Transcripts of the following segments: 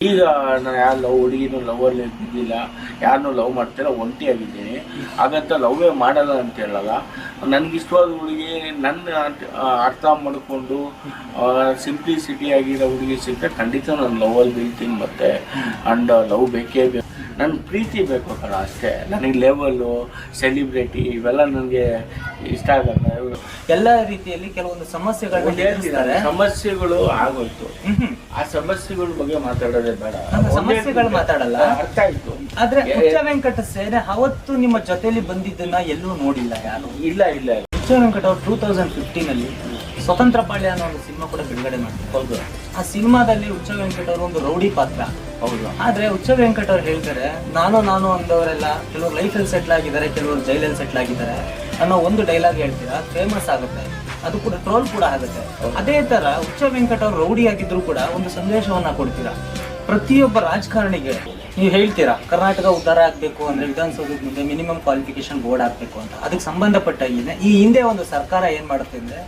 ಈಗ ನಾನು ಯಾರು ಲವ್ ಹುಡುಗಿನೂ ಲವಲ್ಲಿ ಬಿದ್ದಿಲ್ಲ ಯಾರನ್ನೂ ಲವ್ ಮಾಡ್ತಿಲ್ಲ ಒಂಟಿಯಾಗಿದ್ದೀನಿ ಹಾಗಂತ ಲವ್ವೇ ಮಾಡಲ್ಲ ಅಂತ ಹೇಳಲ್ಲ. ನನಗೆ ಇಷ್ಟವಾದ ಹುಡುಗಿ ನನ್ನ ಅರ್ಥ ಮಾಡಿಕೊಂಡು ಸಿಂಪ್ಲಿಸಿಟಿ ಆಗಿರೋ ಹುಡುಗಿ ಸಿಕ್ಕರೆ ಖಂಡಿತ ನಾನು ಲವಲ್ಲಿ ಬೀಳ್ತೀನಿ ಮತ್ತೆ. ಆ್ಯಂಡ್ ಲವ್ ಬೇಕೇ ಬೇಕು. ನನ್ನ ಪ್ರೀತಿ ಬೇಕು ಕಣ ಅಷ್ಟೇ. ನನಗೆ ಲೆವೆಲ್ಲು ಸೆಲಿಬ್ರಿಟಿ ಇವೆಲ್ಲ ನನಗೆ ಇಷ್ಟ ಆಗಲ್ಲ. ಎಲ್ಲ ರೀತಿಯಲ್ಲಿ ಕೆಲವೊಂದು ಸಮಸ್ಯೆಗಳು ಹೇಳ್ತಿದ್ದಾರೆ ಸಮಸ್ಯೆಗಳು ಆಗೋಯ್ತು. ಆ ಸಮಸ್ಯೆಗಳ ಬಗ್ಗೆ ಮಾತಾಡೋದೇ ಬೇಡ. ಸಮಸ್ಯೆಗಳು ಮಾತಾಡಲ್ಲ. ಅರ್ಥ ಆಯ್ತು. ಆದ್ರೆ ವೆಂಕಟ ಸೇನೆ ಅವತ್ತು ನಿಮ್ಮ ಜೊತೆಯಲ್ಲಿ ಬಂದಿದ್ದನ್ನ ಎಲ್ಲೂ ನೋಡಿಲ್ಲ ಯಾರು? ಇಲ್ಲ ಇಲ್ಲ. ಹುಚ್ಚ ವೆಂಕಟ ಅವ್ರು ಟೂ ತೌಸಂಡ್ ಫಿಫ್ಟೀನ್ ಅಲ್ಲಿ ಸ್ವತಂತ್ರ ಪಾಳ್ಯ ಅನ್ನೋ ಒಂದು ಸಿನಿಮಾ ಕೂಡ ಬಿಡುಗಡೆ ಮಾಡ್ತಾರೆ. ಹೌದು. ಆ ಸಿನಿಮಾದಲ್ಲಿ ಉಚ್ಚ ವೆಂಕಟ ಅವರು ಒಂದು ರೌಡಿ ಪಾತ್ರ. ಹೌದು. ಆದ್ರೆ ಉಚ್ಚ ವೆಂಕಟ ಅವ್ರು ಹೇಳ್ತಾರೆ ನಾನು ನಾನು ಅಂದವರೆಲ್ಲ ಕೆಲವರು ಲೈಫಲ್ಲಿ ಸೆಟ್ಲ್ ಆಗಿದ್ದಾರೆ ಕೆಲವರು ಜೈಲಲ್ಲಿ ಸೆಟ್ಲ್ ಆಗಿದ್ದಾರೆ ಅನ್ನೋ ಒಂದು ಡೈಲಾಗ್ ಹೇಳ್ತೀರಾ? ಫೇಮಸ್ ಆಗುತ್ತೆ. ಅದು ಕೂಡ ಟ್ರೋಲ್ ಕೂಡ ಆಗುತ್ತೆ. ಅದೇ ತರ ಉಚ್ಚ ವೆಂಕಟ ಅವ್ರು ರೌಡಿ ಆಗಿದ್ರು ಕೂಡ ಒಂದು ಸಂದೇಶವನ್ನ ಕೊಡ್ತೀರಾ? ಪ್ರತಿಯೊಬ್ಬ ರಾಜಕಾರಣಿಗೆ ನೀವು ಹೇಳ್ತೀರಾ ಕರ್ನಾಟಕ ಉದ್ಧಾರ ಆಗಬೇಕು ಅಂದ್ರೆ ವಿಧಾನಸೌಧದ ಮುಂದೆ ಮಿನಿಮಮ್ ಕ್ವಾಲಿಫಿಕೇಶನ್ ಬೋರ್ಡ್ ಆಗಬೇಕು ಅಂತ. ಅದಕ್ಕೆ ಸಂಬಂಧಪಟ್ಟ ಈ ಹಿಂದೆ ಒಂದು ಸರ್ಕಾರ ಏನ್ ಮಾಡುತ್ತೆ ಅಂದ್ರೆ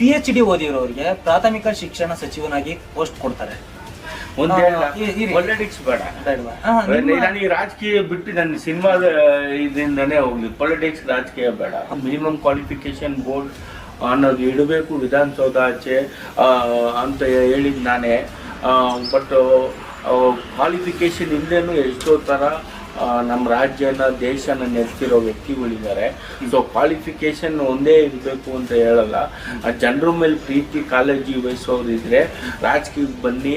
ಪಿ ಎಚ್ ಡಿ ಓದಿರೋರಿಗೆ ಪ್ರಾಥಮಿಕ ಶಿಕ್ಷಣ ಸಚಿವನಾಗಿ ಪೋಸ್ಟ್ ಕೊಡ್ತಾರೆ. ಪೊಲಿಟಿಕ್ಸ್ ಬೇಡ. ನಾನು ಈ ರಾಜಕೀಯ ಬಿಟ್ಟು ನನ್ನ ಸಿನಿಮಾದ ಇದರಿಂದನೇ ಹೋಗ್ಲಿ. ಪೊಲಿಟಿಕ್ಸ್ ರಾಜಕೀಯ ಬೇಡ. ಮಿನಿಮಮ್ ಕ್ವಾಲಿಫಿಕೇಶನ್ ಬೋರ್ಡ್ ಅನ್ನೋದು ಇಡಬೇಕು ವಿಧಾನಸೌಧ ಆಚೆ ಅಂತ ಹೇಳಿದ್ ನಾನೇ. ಬಟ್ ಕ್ವಾಲಿಫಿಕೇಶನ್ ಇಲ್ಲದೇನು ಎಷ್ಟೋ ಥರ ಆ, ನಮ್ಮ ರಾಜ್ಯನ ದೇಶನ ನೆಲೆಸಿರೋ ವ್ಯಕ್ತಿಗಳಿದ್ದಾರೆ. ಸೊ ಕ್ವಾಲಿಫಿಕೇಶನ್ ಒಂದೇ ಇರಬೇಕು ಅಂತ ಹೇಳಲ್ಲ. ಜನರ ಮೇಲೆ ಪ್ರೀತಿ ಕಾಳಜಿ ವಹಿಸೋರು ರಾಜಕೀಯಕ್ಕೆ ಬನ್ನಿ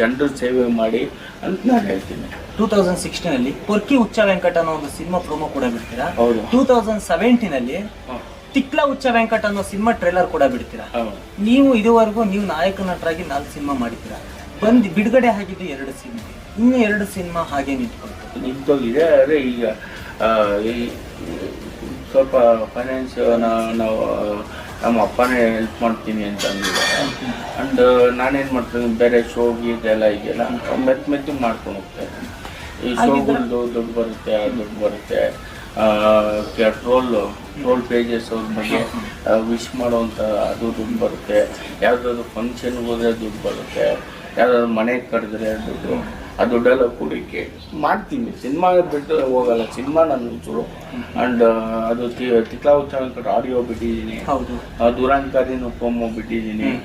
ಜನರ ಸೇವೆ ಮಾಡಿ ಅಂತ ನಾನು ಹೇಳ್ತೀನಿ. ಟೂ ತೌಸಂಡ್ ಸಿಕ್ಸ್ಟೀನ್ ಅಲ್ಲಿ ಪೊರ್ಕಿ ಹುಚ್ಚ ವೆಂಕಟ ಅನ್ನೋ ಒಂದು ಸಿನಿಮಾ ಪ್ರೊಮೋ ಕೂಡ ಬಿಡ್ತೀರಾ? ಹೌದು. ಟೂ ತೌಸಂಡ್ ಸೆವೆಂಟೀನ್ ಅಲ್ಲಿ ಹ್ಮ್. ತಿಕ್ಲ ಹುಚ್ಚ ವೆಂಕಟ ಅನ್ನೋ ಸಿನಿಮಾ ಟ್ರೇಲರ್ ಕೂಡ ಬಿಡ್ತೀರಾ? ನೀವು ಇದುವರೆಗೂ ನೀವು ನಾಯಕ ನಟರಾಗಿ ನಾಲ್ಕು ಸಿನಿಮಾ ಮಾಡಿದ್ದೀರಾ? ಬಂದು ಬಿಡುಗಡೆ ಆಗಿದ್ದು ಎರಡು ಸಿನಿಮಾ. ಇನ್ನು ಎರಡು ಸಿನಿಮಾ ಹಾಗೆ ನಿಂತ್ಕೊಳ್ತು ನಿಂತೋಗಿದೆ ಆದರೆ ಈಗ ಈ ಸ್ವಲ್ಪ ಫೈನಾನ್ಸ್ ನಾವು ನಮ್ಮ ಅಪ್ಪನೇ ಹೆಲ್ಪ್ ಮಾಡ್ತೀನಿ ಅಂತ ಅಂದಿದ್ದಾರೆ. ಅಂಡ್ ನಾನೇನು ಮಾಡ್ತೀನಿ ಬೇರೆ ಶೋ ಗೀತೆಲ್ಲ ಇದೆಯಲ್ಲ ಮೆತ್ತ ಮೆತ್ತಿಗೆ ಮಾಡ್ಕೊಂಡು ಹೋಗ್ತಾ ಇದ್ದೀನಿ ಈ ಶೋಗಳದ್ದು ದುಡ್ಡು ಬರುತ್ತೆ ದುಡ್ಡು ಬರುತ್ತೆ. ಟ್ರೋಲ್ ಟ್ರೋಲ್ ಪೇಜಸ್ ಅವ್ರ ಬಗ್ಗೆ ವಿಶ್ ಮಾಡುವಂಥ ಅದು ದುಡ್ಡು ಬರುತ್ತೆ. ಯಾವುದಾದ್ರು ಫಂಕ್ಷನ್ಗೆ ಹೋದರೆ ದುಡ್ಡು ಬರುತ್ತೆ. ಯಾವುದಾದ್ರು ಮನೆಗೆ ಕಡಿದ್ರೆ ದುಡ್ಡು. ಆ ದುಡ್ಡೆಲ್ಲ ಕೂಡಿಕೆ. ಮಾಡ್ತೀನಿ. ಸಿನಿಮಾ ಬಿಟ್ಟು ಹೋಗಲ್ಲ. ಸಿನಿಮಾ ನನ್ನ ಚೂರು ಆ್ಯಂಡ್ ಅದು ತಿ- ತಿಕ್ಲಾ ಉಚ್ಚಾರ ಆಡಿಯೋ ಬಿಟ್ಟಿದ್ದೀನಿ. ಹೌದು. ಆ, ದುರಾಂಕಾರಿನೂ ಪ್ರೊಮೋ ಬಿಟ್ಟಿದ್ದೀನಿ.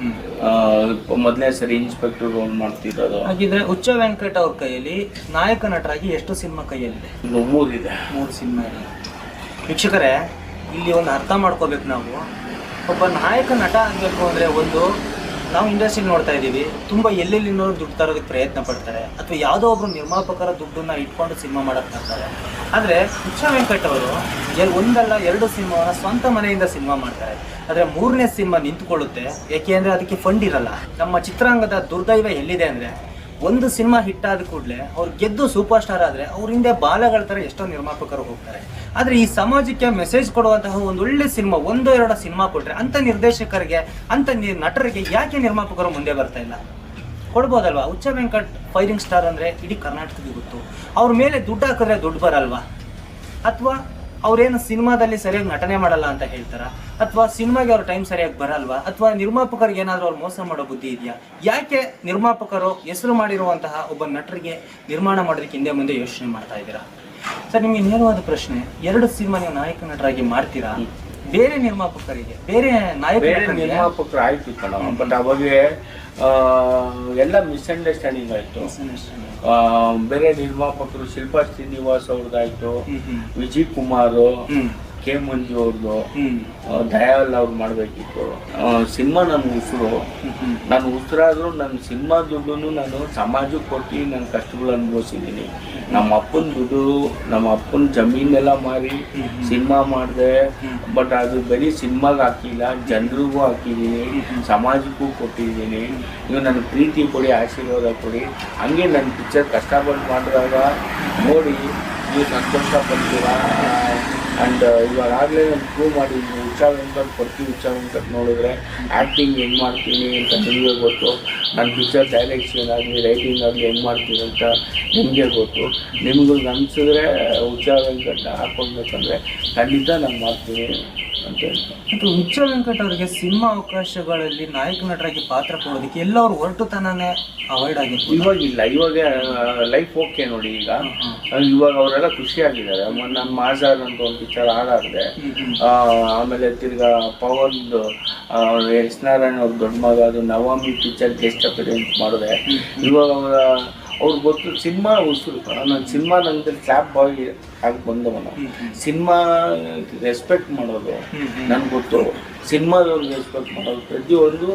ಮೊದಲನೇ ಸರಿ ಇನ್ಸ್ಪೆಕ್ಟರ್ ರೋಲ್ ಮಾಡ್ತಿರೋದು. ಹಾಗಿದ್ರೆ ಉಚ್ಚ ವೆಂಕಟ ಅವ್ರ ಕೈಯಲ್ಲಿ ನಾಯಕ ನಟರಾಗಿ ಎಷ್ಟು ಸಿನಿಮಾ ಕೈಯಲ್ಲಿದೆ? ಮೂರಿದೆ. ಮೂರು ಸಿನಿಮಾ ಇದೆ. ವೀಕ್ಷಕರೇ ಇಲ್ಲಿ ಒಂದು ಅರ್ಥ ಮಾಡ್ಕೋಬೇಕು ನಾವು. ಒಬ್ಬ ನಾಯಕ ನಟ ಆಗಬೇಕು ಅಂದರೆ ಒಂದು ನಾವು ಇಂಡಸ್ಟ್ರಿ ನೋಡ್ತಾ ಇದ್ದೀವಿ. ತುಂಬ ಎಲ್ಲೆಲ್ಲಿನೋ ದುಡ್ಡು ತರೋದಕ್ಕೆ ಪ್ರಯತ್ನ ಪಡ್ತಾರೆ. ಅಥವಾ ಯಾವುದೋ ಒಬ್ಬರು ನಿರ್ಮಾಪಕರ ದುಡ್ಡನ್ನ ಇಟ್ಕೊಂಡು ಸಿನಿಮಾ ಮಾಡಕ್ಕೆ ಬರ್ತಾರೆ. ಆದರೆ ಉಷಾ ವೆಂಕಟ್ ಅವರು ಒಂದಲ್ಲ ಎರಡು ಸಿನಿಮಾವನ್ನ ಸ್ವಂತ ಮನೆಯಿಂದ ಸಿನಿಮಾ ಮಾಡ್ತಾರೆ. ಆದರೆ ಮೂರನೇ ಸಿನಿಮಾ ನಿಂತ್ಕೊಳ್ಳುತ್ತೆ. ಯಾಕೆ ಅದಕ್ಕೆ ಫಂಡ್ ಇರಲ್ಲ. ನಮ್ಮ ಚಿತ್ರಾಂಗದ ದುರ್ದೈವ ಎಲ್ಲಿದೆ ಅಂದರೆ ಒಂದು ಸಿನಿಮಾ ಹಿಟ್ ಆದ ಕೂಡಲೇ ಅವ್ರು ಗೆದ್ದು ಸೂಪರ್ ಸ್ಟಾರ್ ಆದರೆ ಅವ್ರ ಹಿಂದೆ ಬಾಲಗಳ ಥರ ಎಷ್ಟೋ ನಿರ್ಮಾಪಕರು ಹೋಗ್ತಾರೆ. ಆದರೆ ಈ ಸಮಾಜಕ್ಕೆ ಮೆಸೇಜ್ ಕೊಡುವಂತಹ ಒಂದು ಒಳ್ಳೆ ಸಿನಿಮಾ, ಒಂದು ಎರಡು ಸಿನಿಮಾ ಕೊಟ್ಟರೆ ಅಂಥ ನಿರ್ದೇಶಕರಿಗೆ, ಅಂಥ ನಟರಿಗೆ ಯಾಕೆ ನಿರ್ಮಾಪಕರು ಮುಂದೆ ಬರ್ತಾ ಇಲ್ಲ? ಕೊಡ್ಬೋದಲ್ವಾ? ಉಚ್ಚ ವೆಂಕಟ್ ಫೈರಿಂಗ್ ಸ್ಟಾರ್ ಅಂದರೆ ಇಡೀ ಕರ್ನಾಟಕದ ಗೊತ್ತು. ಅವ್ರ ಮೇಲೆ ದುಡ್ಡು ಹಾಕಿದ್ರೆ ದುಡ್ಡು ಬರಲ್ವಾ? ಅಥವಾ ಅವ್ರೇನು ಸಿನಿಮಾದಲ್ಲಿ ಸರಿಯಾಗಿ ನಟನೆ ಮಾಡಲ್ಲ ಅಂತ ಹೇಳ್ತಾರ? ಅಥವಾ ಸಿನಿಮಾಗೆ ಅವ್ರ ಟೈಮ್ ಸರಿಯಾಗಿ ಬರಲ್ವಾ? ಅಥವಾ ನಿರ್ಮಾಪಕರಿಗೆ ಏನಾದರೂ ಅವ್ರು ಮೋಸ ಮಾಡೋ ಬುದ್ಧಿ ಇದೆಯಾ? ಯಾಕೆ ನಿರ್ಮಾಪಕರು ಹೆಸರು ಮಾಡಿರುವಂತಹ ಒಬ್ಬ ನಟರಿಗೆ ನಿರ್ಮಾಣ ಮಾಡೋದಕ್ಕೆ ಹಿಂದೆ ಮುಂದೆ ಯೋಚನೆ ಮಾಡ್ತಾ ಇದ್ದೀರಾ? ಸರ್ ನಿಮಗೆ ನೇರವಾದ ಪ್ರಶ್ನೆ. ಎರಡು ಸಿನಿಮಾ ನೀವು ನಾಯಕ ನಟರಾಗಿ ಮಾಡ್ತೀರಾ? ಬೇರೆ ನಿರ್ಮಾಪಕರಿಗೆ ಬೇರೆ ನಾಯಕ ನಿರ್ಮಾಪಕರು ಆಯ್ತು ಕಣ. ಬಟ್ ಅವಾಗ ಎಲ್ಲ ಮಿಸ್ಅಂಡರ್ಸ್ಟ್ಯಾಂಡಿಂಗ್ ಆಯ್ತು. ಬೇರೆ ನಿರ್ಮಾಪಕರು ಶಿಲ್ಪಾ ಶ್ರೀನಿವಾಸ್ ಅವ್ರದ್ದಾಯ್ತು ವಿಜಯ್ ಕುಮಾರ್ ಕೆ ಮಂಜು ಅವ್ರದ್ದು ದಯಾಲ್ ಅವ್ರು ಮಾಡಬೇಕಿತ್ತು. ಸಿನಿಮಾ ನನ್ನ ಉಸಿರು. ನಾನು ಉಸಿರಾದ್ರೂ ನನ್ನ ಸಿನಿಮಾ ದುಡ್ಡು ನಾನು ಸಮಾಜಕ್ಕೆ ಕೊಟ್ಟು ನನ್ನ ಕಷ್ಟಗಳು ಅನುಭವಿಸಿದ್ದೀನಿ. ನಮ್ಮ ಅಪ್ಪನ ದುಡ್ಡು ನಮ್ಮ ಅಪ್ಪನ ಜಮೀನೆಲ್ಲ ಮಾರಿ ಸಿನಿಮಾ ಮಾಡಿದೆ. ಬಟ್ ಅದು ಬರೀ ಸಿನಿಮಾಗೆ ಹಾಕಿಲ್ಲ ಜನರಿಗೂ ಹಾಕಿದ್ದೀನಿ ಸಮಾಜಕ್ಕೂ ಕೊಟ್ಟಿದ್ದೀನಿ. ನೀವು ನನ್ನ ಪ್ರೀತಿ ಕೊಡಿ ಆಶೀರ್ವಾದ ಕೊಡಿ. ಹಂಗೆ ನನ್ನ ಪಿಕ್ಚರ್ ಕಷ್ಟಪಟ್ಟು ಮಾಡಿದಾಗ ನೋಡಿ ನೀವು ಸಂತೋಷ ಪಡ್ತೀರಾ? ಆ್ಯಂಡ್ ಇವಾಗಲೇ ನಾನು ಪ್ರೂವ್ ಮಾಡಿದ್ದೀನಿ ಹುಚ್ಚಾರ ಅಂತ ಪ್ರತಿ ಹುಚ್ಚಾರ ಅಂತ ನೋಡಿದ್ರೆ ಆ್ಯಕ್ಟಿಂಗ್ ಹೆಂಗೆ ಮಾಡ್ತೀನಿ ಅಂತ ನಿಮಗೆ ಗೊತ್ತು. ನನ್ನ ಪಿಕ್ಚರ್ ಡೈರೆಕ್ಷನ್ ಆಗಲಿ ರೈಟಿಂಗ್ ಆಗಲಿ ಹೆಂಗೆ ಮಾಡ್ತೀನಿ ಅಂತ ನಿಮಗೆ ಗೊತ್ತು. ನಿಮ್ಗೆ ಅನಿಸಿದ್ರೆ ಹುಚ್ಚಾರ ವೆಂಕಟ್ ಹಾಕ್ಕೊಳ್ಬೇಕಂದ್ರೆ ಖಂಡಿತ ನಾನು ಮಾಡ್ತೀನಿ. ಅಂತ ಮತ್ತು ಹುಚ್ಚ ವೆಂಕಟ್ ಅವರಿಗೆ ಸಿನಿಮಾ ಅವಕಾಶಗಳಲ್ಲಿ ನಾಯಕ ನಟರಾಗಿ ಪಾತ್ರ ಕೊಡೋದಕ್ಕೆ ಎಲ್ಲ ಅವ್ರು ಹೊರಟುತನನೇ ಅವಾಯ್ಡ್ ಆಗಿತ್ತು ಇವಾಗ ಇಲ್ಲ ಇವಾಗ ಲೈಫ್ ಓಕೆ ನೋಡಿ ಈಗ. ಇವಾಗ ಅವರೆಲ್ಲ ಖುಷಿಯಾಗಿದ್ದಾರೆ. ಮೊನ್ನೆ ನಮ್ಮ ಮಾಜಾರ್ ಅಂತ ಒಂದು ಪಿಕ್ಚರ್ ಹಾಡಾಗಿದೆ ಆಮೇಲೆ ತಿರ್ಗಾ ಪವನ್ ಎಸ್ ನಾರಾಯಣ್ ಅವ್ರ ದೊಡ್ಡ ಮಗ ಅದು ನವಮಿ ಪಿಕ್ಚರ್ ಗೆಸ್ಟ್ ಅಪಿರೆನ್ಸ್ ಮಾಡಿದೆ. ಇವಾಗ ಅವರ ಅವ್ರು ಗೊತ್ತು ಸಿನಿಮಾ ಉಸಿರು ನಾನು ಸಿನಿಮಾ ನಂಗೆ ಕ್ಯಾಪ್ ಬಾಯ್ ಆಗಿ ಬಂದವನು. ಸಿನಿಮಾ ರೆಸ್ಪೆಕ್ಟ್ ಮಾಡೋದು ನನ್ಗೆ ಗೊತ್ತು. ಸಿನಿಮಾದವ್ರಿಗೆ ರೆಸ್ಪೆಕ್ಟ್ ಮಾಡೋದು ಪ್ರತಿಯೊಂದು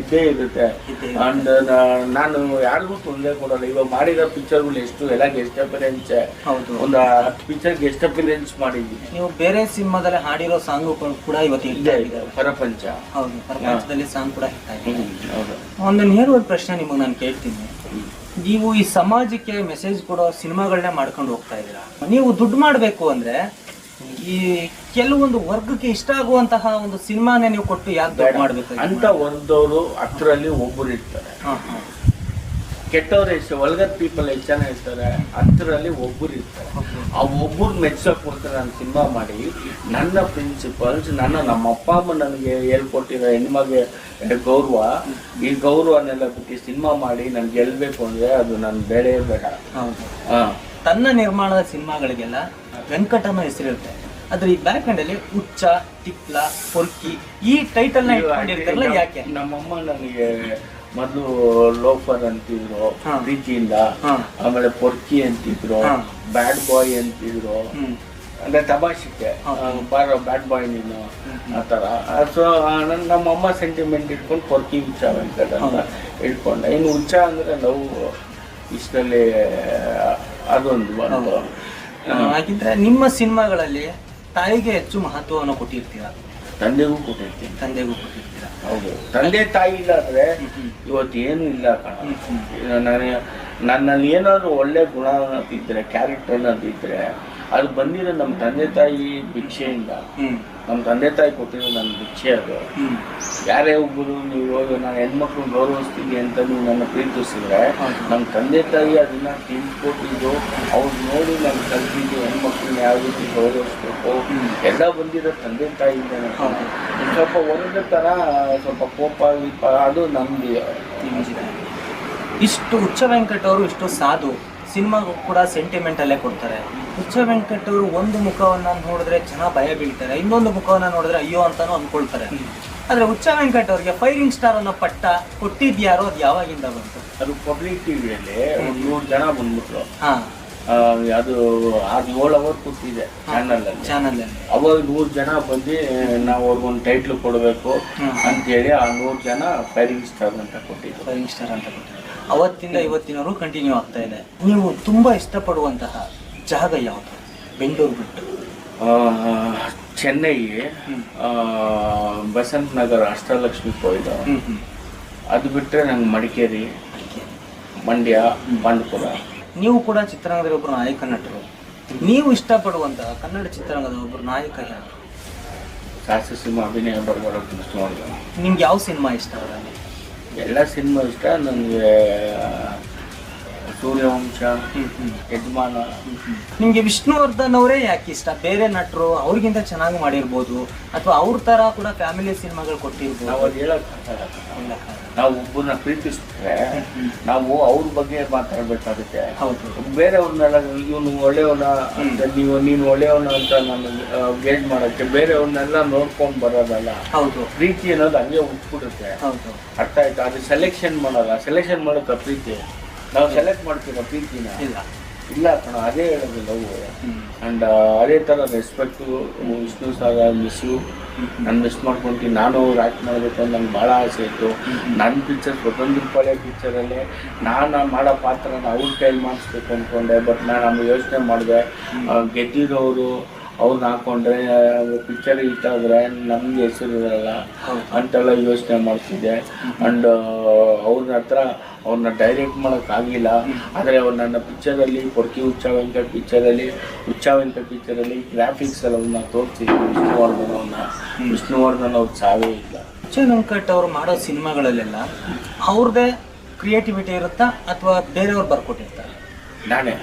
ಇದ್ದೇ ಇರುತ್ತೆ. ಅಂಡ್ ನಾನು ಯಾರಿಗೂ ತೊಂದರೆ ಕೊಡೋಲ್ಲ. ಇವಾಗ ಮಾಡಿರೋ ಪಿಕ್ಚರ್ಗಳು ಎಷ್ಟು ಎಲ್ಲ ಗೆಸ್ಟ್ ಅಪಿರೆನ್ಸ್ ಒಂದು ಹತ್ತು ಪಿಕ್ಚರ್ ಗೆಸ್ಟ್ ಅಪಿರೆನ್ಸ್ ಮಾಡಿದ್ದೀನಿ ನೀವು ಬೇರೆ ಸಿನಿಮಾದಲ್ಲಿ ಹಾಡಿರೋ ಸಾಂಗುಗಳು ಕೂಡ ಇವತ್ತು ಇದ್ದೇ ಇದೆ. ಪರಪಂಚ. ಹೌದು. ಪ್ರಪಂಚದಲ್ಲಿ ಸಾಂಗ್ ಕೂಡ ಹೌದು. ಒಂದು ನೇರವಾದ ಪ್ರಶ್ನೆ ನಿಮಗೆ ನಾನು ಕೇಳ್ತೀನಿ. ನೀವು ಈ ಸಮಾಜಕ್ಕೆ ಮೆಸೇಜ್ ಕೊಡೋ ಸಿನಿಮಾಗಳನ್ನ ಮಾಡ್ಕೊಂಡು ಹೋಗ್ತಾ ಇದ್ದೀರಾ? ನೀವು ದುಡ್ಡು ಮಾಡಬೇಕು ಅಂದ್ರೆ ಈ ಕೆಲವೊಂದು ವರ್ಗಕ್ಕೆ ಇಷ್ಟ ಆಗುವಂತಹ ಒಂದು ಸಿನಿಮಾನೇ ನೀವು ಕೊಟ್ಟು ಯಾಕೆ ದುಡ್ಡು ಮಾಡಬೇಕು ಅಂತ ಒಂದವರು ಹತ್ತರಲ್ಲಿ ಒಬ್ಬರು ಇರ್ತಾರೆ. ಕೆಟ್ಟವ್ರು ಎಷ್ಟು ಒಳಗದ ಪೀಪಲ್ ಎಷ್ಟು ಜನ ಇರ್ತಾರೆ ಹತ್ತರಲ್ಲಿ ಒಬ್ಬರು ಇರ್ತಾರೆ. ಆ ಒಬ್ಬರು ಮೆಚ್ಚೋಕ್ಕೋಸ್ಕರ ನಾನು ಸಿನಿಮಾ ಮಾಡಿ ನನ್ನ ಪ್ರಿನ್ಸಿಪಲ್ಸ್ ನನ್ನ ನಮ್ಮ ಅಪ್ಪ ಅಮ್ಮ ನನಗೆ ಹೇಳ್ಕೊಟ್ಟಿರೋ ಹೆಣ್ಮಗೆ ಗೌರವ. ಈ ಗೌರವನೆಲ್ಲ ಬಿಟ್ಟು ಸಿನಿಮಾ ಮಾಡಿ ನಾನು ಗೆಲ್ಲಬೇಕು ಅಂದ್ರೆ ಅದು ನಾನು ಬೇಡೇ ಬೇಡ. ಹಾಂ ತನ್ನ ನಿರ್ಮಾಣದ ಸಿನಿಮಾಗಳಿಗೆಲ್ಲ ವೆಂಕಟನ ಅನ್ನೋ ಹೆಸರಿರುತ್ತೆ. ಆದ್ರೆ ಈ ಬ್ಯಾಕ್ ಅಲ್ಲಿ ಹುಚ್ಚ ತಿಪ್ಲ ಪೊರ್ಕಿ ಈ ಟೈಟಲ್ನ ಇಟ್ಕೊಂಡಿರ್ತಾರಲ್ಲ ಯಾಕೆ? ನಮ್ಮಮ್ಮ ನನಗೆ ಮೊದಲು ಲೋಫರ್ ಅಂತಿದ್ರು ಬ್ರಿಜ್ ಪ್ರೀತಿಯಿಂದ ಆಮೇಲೆ ಪೊರ್ಕಿ ಅಂತಿದ್ರು ಬ್ಯಾಡ್ ಬಾಯ್ ಅಂತಿದ್ರು. ಅಂದ್ರೆ ತಮಾಷೆಗೆ. ಬಾರೋ ಬ್ಯಾಡ್ ಬಾಯ್ ನೀನು ಆ ಥರ. ಸೊ ನನ್ನ ನಮ್ಮಮ್ಮ ಸೆಂಟಿಮೆಂಟ್ ಇಟ್ಕೊಂಡು ಪೊರ್ಕಿ ಹುಚ್ಚ ವೆಂಕಟ ಅಂತ. ಇಟ್ಕೊಂಡೆ. ಇನ್ನು ಹುಚ್ಚ ಅಂದರೆ ನಾವು ಇಷ್ಟರಲ್ಲಿ ಅದೊಂದು ಬಂದು ಹಾಗಿದ್ರೆ ನಿಮ್ಮ ಸಿನಿಮಾಗಳಲ್ಲಿ ತಾಯಿಗೆ ಹೆಚ್ಚು ಮಹತ್ವವನ್ನು ಕೊಟ್ಟಿರ್ತೀರಾ? ತಂದೆಗೂ ಕೊಟ್ಟಿರ್ತೀನಿ. ತಂದೆಗೂ ಕೊಟ್ಟಿರ್ತೀರಾ? ಹೌದು. ತಂದೆ ತಾಯಿ ಇಲ್ಲ ಅಂದ್ರೆ. ಇವತ್ತು ಏನು ಇಲ್ಲ ಕಣ. ನನ್ನಲ್ಲಿ ಏನಾದ್ರು ಒಳ್ಳೆ ಗುಣ ಅಂತಿದ್ರೆ ಕ್ಯಾರೆಕ್ಟರ್ ಅನ್ನೋದಿದ್ರೆ ಅದು ಬಂದಿರೋ ನಮ್ಮ ತಂದೆ ತಾಯಿ ಭಿಕ್ಷೆಯಿಂದ ನಮ್ಮ ತಂದೆ ತಾಯಿ ಕೊಟ್ಟಿರೋ ನನ್ನ ಭಿಕ್ಷೆ ಅದು. ಯಾರೇ ಒಬ್ಬರು ನೀವು ಹೋಗಿ ನಾನು ಹೆಣ್ಮಕ್ಳು ಗೌರವಿಸ್ತೀನಿ ಅಂತ ನೀವು ನನ್ನ ಪ್ರೀತಿಸಿದ್ರೆ. ನಮ್ಮ ತಂದೆ ತಾಯಿ ಅದನ್ನ ತಿಳ್ಕೊಟ್ಟಿದ್ದು ಅವ್ರು ನೋಡಿ ನಾನು ಕಲ್ತಿದ್ದು ಹೆಣ್ಮಕ್ಳನ್ನ ಯಾವ ರೀತಿ ಗೌರವಿಸ್ಬೇಕು. ಎಲ್ಲ ಬಂದಿರೋ ತಂದೆ ತಾಯಿಯಿಂದ ಸ್ವಲ್ಪ ಒಂದು ಥರ ಸ್ವಲ್ಪ ಕೋಪ ವಿಪ ಅದು ನಮ್ದು. ಇಷ್ಟು ಹುಚ್ಚ ವೆಂಕಟ್ ಅವರು ಇಷ್ಟು ಸಾಧು. ಸಿನಿಮಾಗೂ ಕೂಡ ಸೆಂಟಿಮೆಂಟ್ ಅಲ್ಲೇ ಕೊಡ್ತಾರೆ. ಹುಚ್ಚ ವೆಂಕಟ್ ಅವರು ಒಂದು ಮುಖವನ್ನ ನೋಡಿದ್ರೆ ಜನ ಭಯ ಬೀಳ್ತಾರೆ. ಇನ್ನೊಂದು ಮುಖವನ್ನ ನೋಡಿದ್ರೆ ಅಯ್ಯೋ ಅಂತಾನು ಅನ್ಕೊಳ್ತಾರೆ ಆದ್ರೆ ಹುಚ್ಚ ವೆಂಕಟ್ ಅವರಿಗೆ ಫೈರಿಂಗ್ ಸ್ಟಾರ್ ಅನ್ನೋ ಪಟ್ಟ ಕೊಟ್ಟಿದ್ಯಾರೋ ಅದು ಯಾವಾಗಿಂದ ಬಂತು? ಅದು ಪಬ್ಲಿಕ್ ಟಿವಿಯಲ್ಲಿ ಒಂದು ನೂರು ಜನ ಬಂದ್ಬಿಟ್ರು. ಹಾ. ಅದು ಆರು ಏಳು ಅವರ್ ಕೂತಿದೆ ಚಾನಲ್ ಅಲ್ಲಿ ಅವಾಗ ನೂರು ಜನ ಬಂದು ನಾವು ಅವ್ರಿಗೊಂದು ಟೈಟ್ಲ್ ಕೊಡಬೇಕು. ಅಂತೇಳಿ ಆ ನೂರು ಜನ ಫೈರಿಂಗ್ ಸ್ಟಾರ್ ಅಂತ ಕೊಟ್ಟಿದ್ರು. ಫೈರಿಂಗ್ ಸ್ಟಾರ್ ಅಂತ ಕೊಟ್ಟಿದ್ದಾರೆ ಅವತ್ತಿಂದ ಇವತ್ತಿನವರೆಗೂ ಕಂಟಿನ್ಯೂ ಆಗ್ತಾ ಇದೆ. ನೀವು ತುಂಬಾ ಇಷ್ಟಪಡುವಂತಹ ಜಾಗ ಯಾವುದು? ಬೆಂಗಳೂರು ಬಿಟ್ಟು. ಚೆನ್ನೈ ಬಸಂತ್ ನಗರ ಅಷ್ಟಲಕ್ಷ್ಮಿ ಕೋಯಿಲು ಅದು ಬಿಟ್ಟರೆ ನಂಗೆ ಮಡಿಕೇರಿ ಮಂಡ್ಯ ಬಂಡಪುರ ನೀವು ಕೂಡ ಚಿತ್ರರಂಗದಲ್ಲಿ ಒಬ್ಬರು ನಾಯಕ ನಟರು. ನೀವು ಇಷ್ಟಪಡುವಂತಹ ಕನ್ನಡ ಚಿತ್ರರಂಗದ ಒಬ್ಬರು ನಾಯಕ ಯಾರು? ಸಿನಿಮಾ ಅಭಿನಯ ಬರ್ಬೋದು ನಿಮ್ಗೆ ಯಾವ ಸಿನಿಮಾ ಇಷ್ಟ? ಅವರಲ್ಲಿ ಎಲ್ಲ ಸಿನಿಮಾ ಇಷ್ಟ ನನಗೆ ಸೂರ್ಯವಂಶ ಯಜಮಾನ ನಿಮ್ಗೆ ವಿಷ್ಣುವರ್ಧನ್ ಅವರೇ ಯಾಕೆ ಇಷ್ಟ? ಬೇರೆ ನಟರು ಅವ್ರಿಗಿಂತ ಚೆನ್ನಾಗಿ ಮಾಡಿರ್ಬೋದು ಅಥವಾ ಅವ್ರ ತರ ಕೂಡ ಫ್ಯಾಮಿಲಿ ಸಿನಿಮಾಗಳು ನಾವು ಕೊಟ್ಟಿರ್ಬೋದು ಅದು ಹೇಳಕ್ಕಾಗಲ್ಲ ನಾವು ಒಬ್ಬರನ್ನ ಪ್ರೀತಿಸಿದ್ರೆ ನಾವು ಅವ್ರ ಬಗ್ಗೆ ಮಾತಾಡ್ಬೇಕಾಗುತ್ತೆ. ಹೌದು. ಬೇರೆಯವ್ರನ್ನೆಲ್ಲ ಇವನು ಒಳ್ಳೆಯವನ ಅಂತ ನೀವು ನೀನು ಒಳ್ಳೆಯವನ ಅಂತ ನಾನು ಗೇಜ್ ಮಾಡೋಕ್ಕೆ ಬೇರೆಯವ್ರನ್ನೆಲ್ಲ ನೋಡ್ಕೊಂಡು ಬರೋದಲ್ಲ. ಹೌದು. ಪ್ರೀತಿ ಅನ್ನೋದು ಹಂಗೆ ಉಟ್ಬಿಡುತ್ತೆ. ಹೌದು. ಅರ್ಥ ಆಯ್ತಾ? ಅದು ಸೆಲೆಕ್ಷನ್ ಮಾಡಲ್ಲ. ಸೆಲೆಕ್ಷನ್ ಮಾಡುತ್ತಾ ಪ್ರೀತಿ? ನಾವು ಸೆಲೆಕ್ಟ್ ಮಾಡ್ತೀವ ಪ್ರೀತಿನ? ಇಲ್ಲ. ಇಲ್ಲ ಕಣ ಅದೇ ಹೇಳೋದು ಲವ್ ಹ್ಮ್. ಆ್ಯಂಡ್ ಅದೇ ಥರ ರೆಸ್ಪೆಕ್ಟು ವಿಷ್ಣು ಸಾರ ಮಿಸ್ಸು ನಾನು ಮಿಸ್ ಮಾಡ್ಕೊತೀನಿ. ನಾನು ಅವ್ರು ಆ್ಯಕ್ಟ್ ಮಾಡಬೇಕು ಅಂತ ನಂಗೆ ಭಾಳ ಆಸೆ ಇತ್ತು. ನನ್ನ ಪಿಕ್ಚರ್ ಸ್ವತಂತ್ರ ಪಳೆ ಪಿಕ್ಚರಲ್ಲಿ ನಾನು ಮಾಡೋ ಪಾತ್ರನ ಅವ್ರ ಕೈಲಿ ಮಾಡಿಸ್ಬೇಕು ಅಂದ್ಕೊಂಡೆ ಬಟ್ ನಾನು ಆಮೇಲೆ ಯೋಚನೆ ಮಾಡಿದೆ. ಗೆದ್ದಿರೋರು ಅವ್ರನ್ನ ಹಾಕೊಂಡ್ರೆ ಪಿಕ್ಚರ್ ಇಷ್ಟ ಆದರೆ ನಮ್ಗೆ ಹೆಸರು ಇರಲ್ಲ. ಅಂತೆಲ್ಲ ಯೋಚನೆ ಮಾಡ್ತಿದ್ದೆ. ಅಂಡ್ ಅವ್ರ ಹತ್ರ ಅವ್ರನ್ನ ಡೈರೆಕ್ಟ್ ಮಾಡೋಕ್ಕಾಗಿಲ್ಲ ಆದರೆ ಅವ್ರು ನನ್ನ ಪಿಕ್ಚರಲ್ಲಿ ಪೊರ್ಕಿ ಹುಚ್ಚ ವೆಂಕಟ್ ಪಿಕ್ಚರಲ್ಲಿ ಹುಚ್ಚ ವೆಂಕಟ್ ಪಿಕ್ಚರಲ್ಲಿ ಗ್ರಾಫಿಕ್ಸ್ ಎಲ್ಲ ಅವ್ರನ್ನ ತೋರಿಸಿದ್ವಿ ವಿಷ್ಣುವರ್ಧನ್ ಅವ್ರನ್ನ ವಿಷ್ಣುವರ್ಧನ್ ಅವ್ರ ಸಾವೇ ಇಲ್ಲ. ವೆಂಕಟ್ ಅವರು ಮಾಡೋ ಸಿನಿಮಾಗಳಲ್ಲೆಲ್ಲ ಅವ್ರದ್ದೇ ಕ್ರಿಯೇಟಿವಿಟಿ ಇರುತ್ತಾ ಅಥವಾ ಬೇರೆಯವ್ರು ಬರ್ಕೊಟ್ಟಿರ್ತಾರೆ? ನಾನೇ.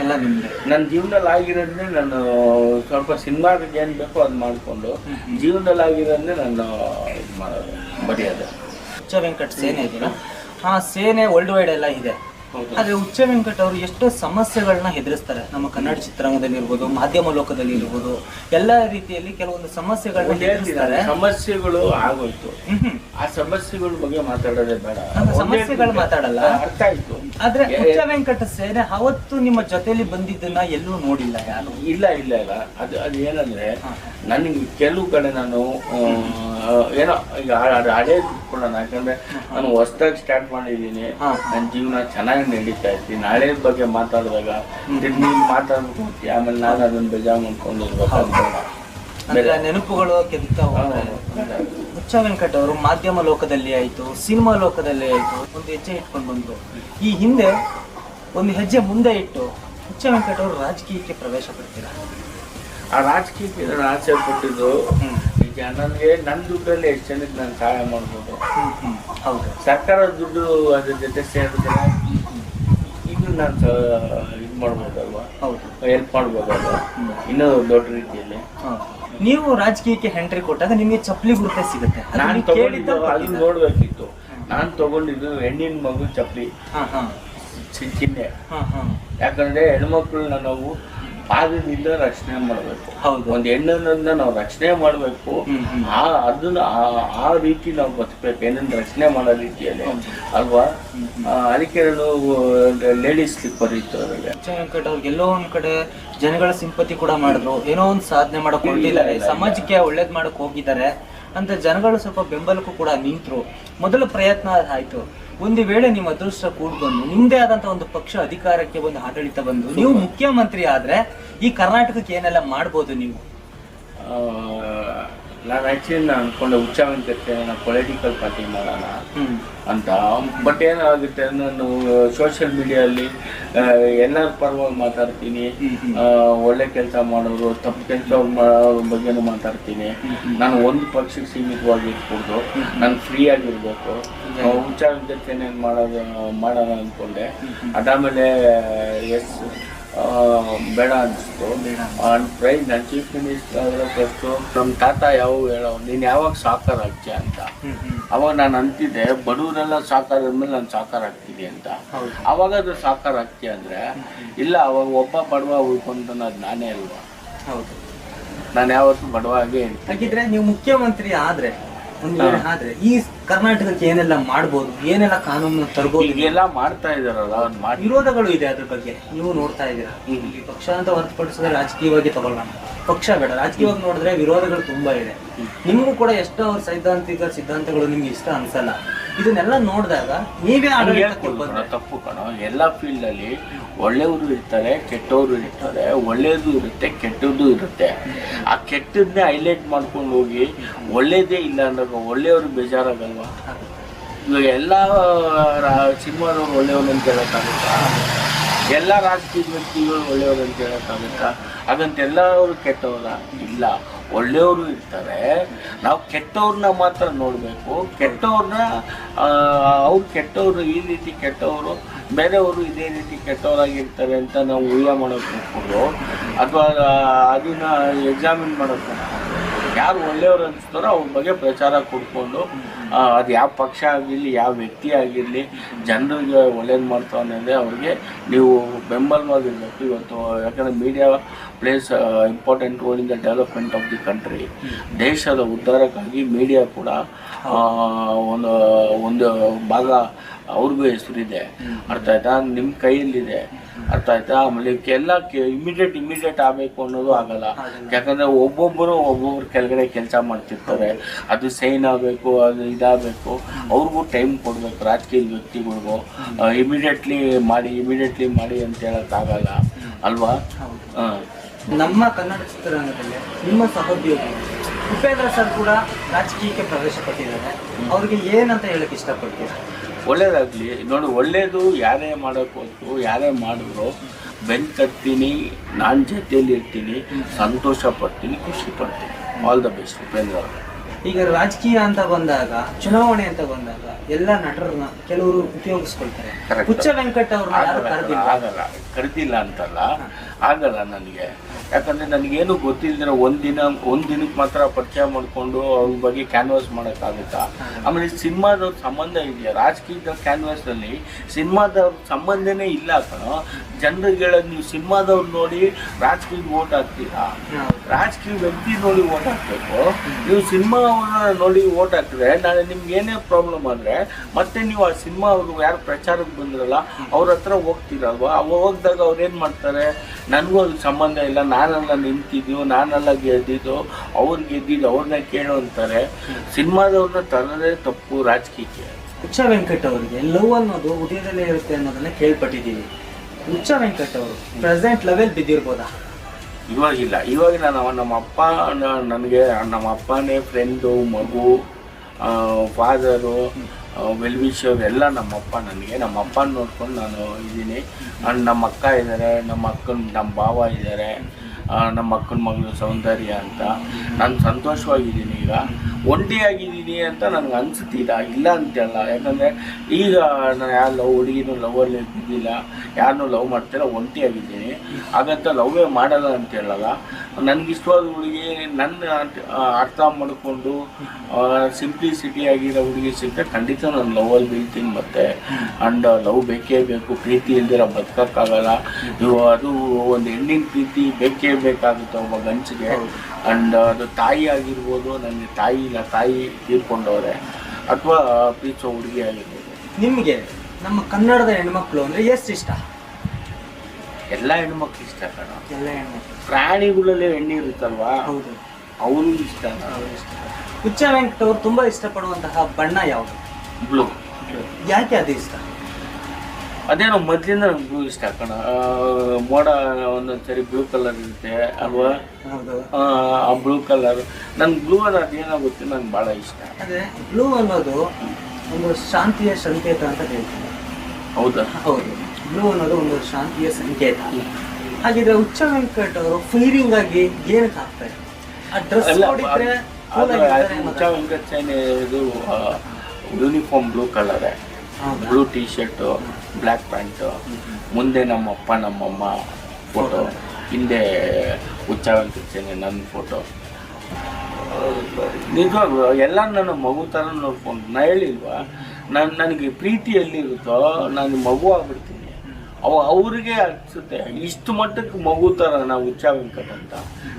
ಎಲ್ಲ ನಿಮ್ದೆ? ನನ್ನ ಜೀವನದಲ್ಲಿ ಆಗಿರೋದನ್ನೇ ನಾನು ಸ್ವಲ್ಪ ಸಿನಿಮಾದ ಏನು ಬೇಕೋ ಅದು ಮಾಡಿಕೊಂಡು ಜೀವನದಲ್ಲಿ ಆಗಿರೋದನ್ನೇ ನಾನು ಇದು ಮಾಡೋದು ಬರೆಯೋದು ವೆಂಕಟ್ ಸೇನೆ ಇದೆಯಲ್ಲ ಹಾಂ ಸೇನೆ ವರ್ಲ್ಡ್ ವೈಡ್ ಎಲ್ಲ ಇದೆ. ಆದ್ರೆ ಹುಚ್ಚ ವೆಂಕಟ್ ಅವರು ಎಷ್ಟೋ ಸಮಸ್ಯೆಗಳನ್ನ ಎದುರಿಸ್ತಾರೆ ನಮ್ಮ ಕನ್ನಡ ಚಿತ್ರರಂಗದಲ್ಲಿ ಇರ್ಬೋದು ಮಾಧ್ಯಮ ಲೋಕದಲ್ಲಿ ಇರ್ಬೋದು. ಎಲ್ಲಾ ರೀತಿಯಲ್ಲಿ ಕೆಲವೊಂದು ಸಮಸ್ಯೆಗಳನ್ನ ಹೇಳ್ತಿದ್ದಾರೆ ಸಮಸ್ಯೆಗಳು ಆಗೋಯ್ತು. ಆ ಸಮಸ್ಯೆಗಳ ಬಗ್ಗೆ ಮಾತಾಡೋದೇ ಬೇಡ. ಸಮಸ್ಯೆಗಳು ಮಾತಾಡಲ್ಲ. ಅರ್ಥ ಆಯ್ತು. ಆದ್ರೆ ಉಚ್ಚ ಹುಚ್ಚ ವೆಂಕಟ ಸೇನೆ ಅವತ್ತು ನಿಮ್ಮ ಜೊತೆಯಲ್ಲಿ ಬಂದಿದ್ದನ್ನ ಎಲ್ಲೂ ನೋಡಿಲ್ಲ ಯಾರು? ಇಲ್ಲ ಇಲ್ಲ ಇಲ್ಲ. ಅದು ಅದು ಏನಂದ್ರೆ. ನನಗೆ ಕೆಲವು ಕಡೆ ನಾನು ಏನೋ ಈಗ ಅದು ಕೂಡ ಯಾಕಂದ್ರೆ ನಾನು ಹೊಸ್ದಾಗಿ ಸ್ಟಾರ್ಟ್ ಮಾಡಿದ್ದೀನಿ. ನನ್ನ ಜೀವನ ಚೆನ್ನಾಗಿ ನಡೀತಾ ಇತ್ತು ನಾಳೆ ಬಗ್ಗೆ ಮಾತಾಡಿದಾಗ ನೀನು ಮಾತಾಡ್ಬೇಕು ಆಮೇಲೆ ನಾನು ಅದನ್ನ ಬೇಜಾರು ಮಾಡ್ಕೊಂಡು ಅಂದ್ರೆ ನೆನಪುಗಳು ಹಾ. ಹುಚ್ಚ ವೆಂಕಟ್ ಅವರು ಮಾಧ್ಯಮ ಲೋಕದಲ್ಲಿ ಆಯ್ತು ಸಿನಿಮಾ ಲೋಕದಲ್ಲಿ ಆಯ್ತು ಒಂದು ಹೆಜ್ಜೆ ಇಟ್ಕೊಂಡು ಬಂದ್ರು. ಈ ಹಿಂದೆ ಒಂದು ಹೆಜ್ಜೆ ಮುಂದೆ ಇಟ್ಟು ಹುಚ್ಚ ವೆಂಕಟ್ ಅವರು ರಾಜಕೀಯಕ್ಕೆ ಪ್ರವೇಶ ಪಡ್ತೀರಾ? ಆ ರಾಜಕೀಯಕ್ಕೆ ಆಸೆ ಪಟ್ಟಿದ್ದು ಈಗ ನನಗೆ ನನ್ನ ದುಡ್ಡಲ್ಲಿ ಎಷ್ಟು ಜನಕ್ಕೆ ನಾನು ಸಹಾಯ ಮಾಡ್ಬೋದು? ಹೌದು. ಸರ್ಕಾರದ ದುಡ್ಡು ಅದ್ರ ಜೊತೆ ಸೇರಿದ್ರೆ ಇದು ನಾನು ಇದು ಮಾಡ್ಬೋದಲ್ವಾ? ಹೌದು. ಹೆಲ್ಪ್ ಮಾಡ್ಬೋದಲ್ವಾ? ಇನ್ನೂ ದೊಡ್ಡ ರೀತಿಯಲ್ಲಿ. ನೀವು ರಾಜಕೀಯಕ್ಕೆ ಎಂಟ್ರಿ ಕೊಟ್ಟಾಗ ನಿಮಗೆ ಚಪ್ಪಲಿ ಗುರುತೆ ಸಿಗುತ್ತೆ. ನಾನು ತಗೊಂಡಿದ್ದು ಕೇಳಿದ್ದು ಅದನ್ನ ನೋಡ್ಬೇಕಿತ್ತು. ನಾನು ತಗೊಂಡಿದ್ದು ಹೆಣ್ಣಿನ ಮಗು ಚಪ್ಪಲಿ. ಹಾ ಹಾ. ಚಿ- ಚಿಹ್ನೆ ಹಾ ಹಾ. ಯಾಕಂದ್ರೆ ಹೆಣ್ಮಕ್ಳನ್ನ ನಾವು ಪಾದದಿಂದ ರಕ್ಷಣೆ ಮಾಡಬೇಕು. ಹೌದು. ಒಂದು ಹೆಣ್ಣನ್ನ ನಾವು ರಕ್ಷಣೆ ಮಾಡಬೇಕು. ಆ ಅದನ್ನ ಆ- ರೀತಿ ನಾವು ಬದುಕಬೇಕು. ಹೆಣ್ಣನ್ನ ರಕ್ಷಣೆ ಮಾಡೋ ರೀತಿಯಲ್ಲಿ. ಅಲ್ವಾ? ಅದಕ್ಕೆ ಲೇಡೀಸ್ ಸ್ಲಿಪ್ಪರ್ ಇತ್ತು ವೆಂಕಟ್ ಅವ್ರಿಗೆ ಎಲ್ಲೋ ಒಂದ್ ಕಡೆ ಜನಗಳ ಸಿಂಪತಿ ಕೂಡ ಮಾಡಿದ್ರು. ಏನೋ ಒಂದು ಸಾಧನೆ ಮಾಡಕ್ ಹೊರಟಿದ್ದಾರೆ. ಸಮಾಜಕ್ಕೆ ಒಳ್ಳೇದ್ ಮಾಡಕ್ ಹೋಗಿದ್ದಾರೆ ಅಂತ ಜನಗಳು ಸ್ವಲ್ಪ ಬೆಂಬಲಕ್ಕೂ ಕೂಡ ನಿಂತರು. ಮೊದಲ ಪ್ರಯತ್ನ ಆಯ್ತು. ಒಂದು ವೇಳೆ ನಿಮ್ಮ ಅದೃಷ್ಟ ಕೂಡ್ ಬಂದು ನಿಮ್ದೇ ಆದಂತ ಒಂದು ಪಕ್ಷ ಅಧಿಕಾರಕ್ಕೆ ಬಂದು ಆಡಳಿತ ಬಂದು ನೀವು ಮುಖ್ಯಮಂತ್ರಿ ಆದ್ರೆ ಈ ಕರ್ನಾಟಕಕ್ಕೆ ಏನೆಲ್ಲ ಮಾಡ್ಬೋದು ನೀವು? ನಾನು ಆ್ಯಕ್ಚುಲಿ ನಾನು ಅನ್ಕೊಂಡೆ ಉಚ್ಚಾವಂತಿರ್ತೇನೆ ನಾನು ಪೊಲಿಟಿಕಲ್ ಪಾರ್ಟಿ ಮಾಡೋಣ ಅಂತ. ಬಟ್ ಏನಾಗುತ್ತೆ ನಾನು ಸೋಷಿಯಲ್ ಮೀಡಿಯಲ್ಲಿ ಎಲ್ಲರ ಪರವಾಗಿ ಮಾತಾಡ್ತೀನಿ. ಒಳ್ಳೆ ಕೆಲಸ ಮಾಡೋರು ತಪ್ಪು ಕೆಲಸ ಮಾಡೋ ಬಗ್ಗೆನೂ ಮಾತಾಡ್ತೀನಿ. ನಾನು ಒಂದು ಪಕ್ಷಕ್ಕೆ ಸೀಮಿತವಾಗಿ ಇಟ್ಕೊಡ್ದು ನಾನು ಫ್ರೀ ಆಗಿರ್ಬೇಕು. ಉಚ್ಚಾರ ಮಾಡೋದು ಮಾಡೋಣ ಅಂದ್ಕೊಂಡೆ ಅದಾದಮೇಲೆ ಎಸ್ ಬೇಡ ಅನಿಸ್ತು. ಪ್ರೈಸ್ ನಾನು ಚೀಫ್ ಮಿನಿಸ್ಟರ್ ಫಸ್ಟು ನಮ್ಮ ತಾತ ಯಾವ ಹೇಳೋ ನೀನು ಯಾವಾಗ ಸಾಕಾರ ಆಗ್ತೀಯ ಅಂತ. ಅವಾಗ ನಾನು ಅಂತಿದ್ದೆ ಬಡವರೆಲ್ಲ ಸಾಕಾರ ಆದ್ಮೇಲೆ ನಾನು ಸಾಕಾರ ಆಗ್ತೀನಿ ಅಂತ. ಅವಾಗ ಅದು ಸಾಕಾರ ಆಗ್ತೀಯ ಅಂದ್ರೆ ಇಲ್ಲ ಅವಾಗ ಒಬ್ಬ ಬಡವ ಉಳ್ಕೊಂಡು ಅನ್ನೋದು ನಾನೇ ಅಲ್ವಾ? ಹೌದು. ನಾನು ಯಾವತ್ತೂ ಬಡವಾಗೆ ಹಾಗಿದ್ರೆ ನೀವು ಮುಖ್ಯಮಂತ್ರಿ ಆದರೆ ಆದ್ರೆ ಈ ಕರ್ನಾಟಕಕ್ಕೆ ಏನೆಲ್ಲ ಮಾಡ್ಬೋದು ಏನೆಲ್ಲ ಕಾನೂನು ತರಬಹುದು ಈಗೆಲ್ಲ ಮಾಡ್ತಾ ಇದಾರಲ್ಲ ಮಾಡಿ ವಿರೋಧಗಳು ಇದೆ ಅದ್ರ ಬಗ್ಗೆ ನೀವು ನೋಡ್ತಾ ಇದ್ದೀರಾ? ಇಲ್ಲಿ ಪಕ್ಷ ಅಂತ ಹೊರತುಪಡಿಸಿದ್ರೆ ರಾಜಕೀಯವಾಗಿ ತಗೊಳ್ಳೋಣ. ಪಕ್ಷ ಬೇಡ ರಾಜಕೀಯವಾಗಿ ನೋಡಿದ್ರೆ ವಿರೋಧಗಳು ತುಂಬಾ ಇದೆ. ನಿಮಗೂ ಕೂಡ ಎಷ್ಟೋ ಅವ್ರ ಸೈದ್ಧಾಂತಿಕ ಸಿದ್ಧಾಂತಗಳು ನಿಮ್ಗೆ ಇಷ್ಟ ಅನ್ಸಲ್ಲ. ಇದನ್ನೆಲ್ಲ ನೋಡಿದಾಗ ನೀವೇ ಆಡಳಿತ ತಪ್ಪು ಕಣ. ಎಲ್ಲ ಫೀಲ್ಡ್ ಅಲ್ಲಿ ಒಳ್ಳೆಯವರು ಇರ್ತಾರೆ ಕೆಟ್ಟವರು ಇರ್ತಾರೆ ಒಳ್ಳೇದು ಇರುತ್ತೆ ಕೆಟ್ಟದ್ದು ಇರುತ್ತೆ. ಆ ಕೆಟ್ಟದನ್ನೇ ಹೈಲೈಟ್ ಮಾಡ್ಕೊಂಡು ಹೋಗಿ ಒಳ್ಳೇದೇ ಇಲ್ಲ ಅಂದಾಗ ಒಳ್ಳೆಯವರು ಬೇಜಾರಾಗಲ್ವಾ? ಇವಾಗ ಎಲ್ಲ ಸಿನಿಮಾದವ್ರು ಒಳ್ಳೆಯವರು ಅಂತ ಹೇಳೋಕ್ಕಾಗುತ್ತಾ? ಎಲ್ಲ ರಾಜಕೀಯ ವ್ಯಕ್ತಿಗಳು ಒಳ್ಳೆಯವರು ಅಂತ ಹೇಳೋಕ್ಕಾಗುತ್ತಾ? ಹಾಗಂತ ಎಲ್ಲರೂ ಕೆಟ್ಟವರ? ಇಲ್ಲ. ಒಳ್ಳೆಯವರು ಇರ್ತಾರೆ. ನಾವು ಕೆಟ್ಟವ್ರನ್ನ ಮಾತ್ರ ನೋಡಬೇಕು. ಕೆಟ್ಟವ್ರನ್ನ ಅವ್ರು ಕೆಟ್ಟವರು, ಈ ರೀತಿ ಕೆಟ್ಟವರು, ಬೇರೆಯವರು ಇದೇ ರೀತಿ ಕೆಟ್ಟವರಾಗಿರ್ತಾರೆ ಅಂತ ನಾವು ಊಹೆ ಮಾಡೋಕೆ ಹೋಗ್ಬೋದು ಅಥವಾ ಅದನ್ನು ಎಕ್ಸಾಮಿನ್ ಮಾಡೋಕೆ ಯಾರು ಒಳ್ಳೆಯವರು ಅನಿಸ್ತಾರೋ ಅವ್ರ ಬಗ್ಗೆ ಪ್ರಚಾರ ಕೊಡ್ಕೊಂಡು ಅದು ಯಾವ ಪಕ್ಷ ಆಗಿರಲಿ, ಯಾವ ವ್ಯಕ್ತಿ ಆಗಿರಲಿ, ಜನರಿಗೆ ಒಳ್ಳೇದು ಮಾಡ್ತಾವೆ ಅಂದರೆ ಅವ್ರಿಗೆ ನೀವು ಬೆಂಬಲವಾಗಿರ್ಬೇಕು. ಇವತ್ತು ಯಾಕಂದರೆ media plays important role in the development of the country ದೇಶದ ಉದ್ಧಾರಕ್ಕಾಗಿ ಮೀಡಿಯಾ ಕೂಡ ಒಂದು ಒಂದು ಭಾಗ ಅವ್ರಿಗೂ ಹೆಸರಿದೆ ಅರ್ಥ ಆಯ್ತಾ? ನಿಮ್ಮ ಕೈಯಲ್ಲಿದೆ. ಅರ್ಥ ಆಯ್ತಾ? ಆಮೇಲೆ ಎಲ್ಲ ಇಮಿಡಿಯೇಟ್ ಇಮಿಡಿಯೇಟ್ ಆಗಬೇಕು ಅನ್ನೋದು ಆಗಲ್ಲ. ಯಾಕಂದ್ರೆ ಒಬ್ಬೊಬ್ಬರು ಒಬ್ಬೊಬ್ರು ಕೆಳಗಡೆ ಕೆಲಸ ಮಾಡ್ತಿರ್ತಾರೆ. ಅದು ಸೈನ್ ಆಗಬೇಕು ಅದು ಇದಾಗಬೇಕು. ಅವ್ರಿಗೂ ಟೈಮ್ ಕೊಡಬೇಕು ರಾಜಕೀಯ ವ್ಯಕ್ತಿಗಳಿಗೂ. ಇಮಿಡಿಯೇಟ್ಲಿ ಮಾಡಿ ಇಮಿಡಿಯೇಟ್ಲಿ ಮಾಡಿ ಅಂತ ಹೇಳೋಕ್ಕಾಗಲ್ಲ ಅಲ್ವಾ? ಹಾಂ. ನಮ್ಮ ಕನ್ನಡ ಚಿತ್ರರಂಗದಲ್ಲಿ ನಿಮ್ಮ ಸಹೋದ್ಯೋಗಿ ಉಪೇಂದ್ರ ಸರ್ ಕೂಡ ರಾಜಕೀಯಕ್ಕೆ ಪ್ರವೇಶ ಪಟ್ಟಿದ್ದಾರೆ ಅವ್ರಿಗೆ ಏನಂತ ಹೇಳಕ್ ಇಷ್ಟಪಡ್ತೀರಾ? ಒಳ್ಳೇದಾಗಲಿ. ನೋಡಿ ಒಳ್ಳೇದು ಯಾರೇ ಮಾಡೋಕ್ಕೆ ಹೋದ್ರು ಯಾರೇ ಮಾಡಿದ್ರು ಬೆನ್ ಕಟ್ತೀನಿ ನಾನು ಜೊತೆಯಲ್ಲಿ ಇರ್ತೀನಿ ಸಂತೋಷ ಪಡ್ತೀನಿ ಖುಷಿ ಪಡ್ತೀನಿ. ಆಲ್ ದ ಬೆಸ್ಟ್ ಉಪೇಂದ್ರ ಅವರು. ಈಗ ರಾಜಕೀಯ ಅಂತ ಬಂದಾಗ ಚುನಾವಣೆ ಅಂತ ಬಂದಾಗ ಎಲ್ಲ ನಟರನ್ನ ಕೆಲವರು ಉಪಯೋಗಿಸ್ಕೊಳ್ತಾರೆ. ಹುಚ್ಚ ವೆಂಕಟ್ ಅವ್ರನ್ನ ಯಾರು ಕರೆದಿಲ್ಲ? ಆಗಲ್ಲ. ಕರೆದಿಲ್ಲ ಅಂತಲ್ಲ. ಆಗಲ್ಲ ನನಗೆ. ಯಾಕಂದ್ರೆ ನನಗೇನು ಗೊತ್ತಿಲ್ದಿರ ಒಂದಿನ ಒಂದು ದಿನಕ್ಕೆ ಮಾತ್ರ ಪರಿಚಯ ಮಾಡಿಕೊಂಡು ಅವ್ರ ಬಗ್ಗೆ ಕ್ಯಾನ್ವಾಸ್ ಮಾಡೋಕ್ಕಾಗುತ್ತಾ? ಆಮೇಲೆ ಸಿನಿಮಾದವ್ರ ಸಂಬಂಧ ಇದೆಯಾ? ರಾಜಕೀಯದ ಕ್ಯಾನ್ವಾಸ್ ಅಲ್ಲಿ ಸಿನಿಮಾದವ್ರ ಸಂಬಂಧನೇ ಇಲ್ಲ ಕಣೋ. ಜನರಿಗೆ ಹೇಳೋದು ನೀವು ಸಿನಿಮಾದವ್ರು ನೋಡಿ ರಾಜಕೀಯ ಓಟ್ ಹಾಕ್ತೀರಾ? ರಾಜಕೀಯ ವ್ಯಕ್ತಿ ನೋಡಿ ಓಟ್ ಹಾಕಬೇಕು. ನೀವು ಸಿನಿಮಾ ನೋಡಿ ಓಟ್ ಹಾಕಿದ್ರೆ ನಾಳೆ ನಿಮ್ಗೆ ಏನೇ ಪ್ರಾಬ್ಲಮ್ ಆದ್ರೆ ಮತ್ತೆ ನೀವು ಆ ಸಿನಿಮಾ ಅವರು ಯಾರು ಪ್ರಚಾರಕ್ಕೆ ಬಂದ್ರಲ್ಲ ಅವ್ರ ಹತ್ರ ಹೋಗ್ತೀರಲ್ವಾ? ಅವಾಗ ಹೋಗ್ದಾಗ ಅವ್ರು ಏನು ಮಾಡ್ತಾರೆ? ನನಗೂ ಅದಕ್ಕೆ ಸಂಬಂಧ ಇಲ್ಲ ನಾನೆಲ್ಲ ನಿಂತಿದ್ದು ನಾನೆಲ್ಲ ಗೆದ್ದಿದ್ದು ಅವ್ರು ಗೆದ್ದಿದ್ದು ಅವ್ರನ್ನ ಕೇಳು ಅಂತಾರೆ. ಸಿನಿಮಾದವ್ರನ್ನ ತರದೇ ತಪ್ಪು ರಾಜಕೀಯಕ್ಕೆ ಹುಚ್ಚ ವೆಂಕಟ್ ಅವರಿಗೆ ಲವ್ ಅನ್ನೋದು ಉದಯದಲ್ಲೇ ಇರುತ್ತೆ ಅನ್ನೋದನ್ನ ಕೇಳ್ಪಟ್ಟಿದ್ದೀವಿ. ಹುಚ್ಚ ವೆಂಕಟ್ ಅವರು ಪ್ರೆಸೆಂಟ್ ಲೆವೆಲ್ ಬಿದ್ದಿರ್ಬೋದಾ? ಇವಾಗಿಲ್ಲ. ಇವಾಗ ನಾನು ನಮ್ಮ ಅಪ್ಪ ನನಗೆ ನಮ್ಮ ಅಪ್ಪನೇ ಫ್ರೆಂಡು ಮಗು ಫಾದರು ವೆಲ್ ವಿಶರ್ ಎಲ್ಲ ನಮ್ಮ ಅಪ್ಪ ನನಗೆ. ನಮ್ಮ ಅಪ್ಪನ ನೋಡ್ಕೊಂಡು ನಾನು ಇದ್ದೀನಿ. ಅಣ್ಣ ನಮ್ಮ ಅಕ್ಕ ಇದ್ದಾರೆ ನಮ್ಮ ಅಕ್ಕನ ನಮ್ಮ ಭಾವ ಇದ್ದಾರೆ. ನಮ್ಮ ಅಕ್ಕನ ಮಗಳು ಸೌಂದರ್ಯ ಅಂತ. ನಾನು ಸಂತೋಷವಾಗಿದ್ದೀನಿ ಈಗ. ಒಂಟಿಯಾಗಿದ್ದೀನಿ ಅಂತ ನನಗೆ ಅನ್ಸುತ್ತೀರ ಇಲ್ಲ ಅಂತಲ್ಲ. ಯಾಕಂದರೆ ಈಗ ನಾನು ಯಾರು ಲವ್ ಹುಡುಗಿನೂ ಲವಲ್ಲಿ ಇದ್ದಿಲ್ಲ ಯಾರನ್ನೂ ಲವ್ ಮಾಡ್ತಿಲ್ಲ ಒಂಟಿಯಾಗಿದ್ದೀನಿ ಹಾಗಂತ ಲವ್ವೇ ಮಾಡಲ್ಲ ಅಂತ ಹೇಳಲ್ಲ. ನನಗಿಷ್ಟವಾದ ಹುಡುಗಿ, ನನ್ನ ಅರ್ಥ- ಮಾಡಿಕೊಂಡು ಸಿಂಪ್ಲಿಸಿಟಿ ಆಗಿರೋ ಹುಡುಗಿ ಸಿಕ್ಕರೆ ಖಂಡಿತ ನಾನು ಲವಲ್ಲಿ ಬೀಳ್ತೀನಿ ಮತ್ತೆ. ಆ್ಯಂಡ್ ಲವ್ ಬೇಕೇ ಬೇಕು, ಪ್ರೀತಿ ಇಲ್ದಿರ ಬದುಕೋಕ್ಕಾಗಲ್ಲ. ಅದು ಒಂದು ಹೆಣ್ಣಿನ ಪ್ರೀತಿ ಬೇಕೇ ಬೇಕಾಗುತ್ತೆ ಒಬ್ಬ ಗಂಚಿಗೆ ಆ್ಯಂಡ್ ಅದು ತಾಯಿ ಆಗಿರ್ಬೋದು ನನಗೆ ತಾಯಿ ಇಲ್ಲ ತಾಯಿ ತೀರ್ಕೊಂಡವ್ರೆ ಅಥವಾ ಪ್ರೀತಿಸೋ ಹುಡುಗಿ ಆಗಿರ್ಬೋದು. ನಿಮಗೆ ನಮ್ಮ ಕನ್ನಡದ ಹೆಣ್ಮಕ್ಳು ಅಂದರೆ ಎಷ್ಟು ಇಷ್ಟ? ಎಲ್ಲ ಹೆಣ್ಮಕ್ಳು ಇಷ್ಟ ಕಣ. ಎಲ್ಲ ಹೆಣ್ಮಕ್ಳು. ಪ್ರಾಣಿಗಳಲ್ಲಿ ಹೆಣ್ಣು ಇರುತ್ತಲ್ವಾ ಹೌದು. ಅವರು ಇಷ್ಟ ಅವ್ರು ಇಷ್ಟ. ಹುಚ್ಚ ವೆಂಕಟ್ ಅವರು ತುಂಬ ಇಷ್ಟಪಡುವಂತಹ ಬಣ್ಣ ಯಾವುದು? ಬ್ಲೂ ಯಾಕೆ ಅದು ಇಷ್ಟ? ಅದೇನೋ ಮೊದ್ಲಿಂದ ನಂಗೆ ಬ್ಲೂ ಇಷ್ಟ ಕಣ. ಮೋಡ ಒಂದೊಂದು ಸರಿ ಬ್ಲೂ ಕಲರ್ ಇರುತ್ತೆ ಅಲ್ವಾ? ಆ, ಬ್ಲೂ ಕಲರ್ ನನ್ಗೆ ಬ್ಲೂ ಅನ್ನೋದು ಏನೋ ಗೊತ್ತಿ ನಂಗೆ ಭಾಳ ಇಷ್ಟ. ಅದೇ ಬ್ಲೂ ಅನ್ನೋದು ಒಂದು ಶಾಂತಿಯ ಸಂಕೇತ ಅಂತ ಹೇಳ್ತೀನಿ ಹೌದಾ? ಹೌದು. ಬ್ಲೂ ಅನ್ನೋದು ಒಂದು ಶಾಂತಿಯ ಸಂಕೇತ. ಹಾಗಿದ್ರೆ ಉಚ್ಚ ವೆಂಕಟ್ ಅವರು ಫೈರಿಂಗ್ ಆಗಿ ಏನಕ್ಕೆ ಹಾಕ್ತಾರೆ? ಆ ಡ್ರೆಸ್ ನೋಡಿದ್ರೆ ಅನ್ನೋದಾ? ಸೇನೆ ಇದು uniform blue colour? Blue T shirt black pant ಮುಂದೆ ನಮ್ಮಪ್ಪ ನಮ್ಮಮ್ಮ ಫೋಟೋ ಹಿಂದೆ ಹುಚ್ಚ ಇರ್ತೇನೆ ನನ್ನ ಫೋಟೋ. ನಿಜವಾಗ್ಲು ಎಲ್ಲ ನನ್ನ ಮಗು ಥರ ನೋಡ್ಕೊಂಡು ನಾ ಹೇಳಿಲ್ವಾ? ನಾನು ನನಗೆ ಪ್ರೀತಿ ಎಲ್ಲಿರುತ್ತೋ ನಾನು ಮಗು ಆಗ್ಬಿಡ್ತೀನಿ. ಅವ ಅವರಿಗೆ ಅನ್ಸುತ್ತೆ ಇಷ್ಟು ಮಟ್ಟಕ್ಕೆ ಮಗು ಥರ ನಾವು ಹುಚ್ಚ ವೆಂಕಟ್ ಅಂತ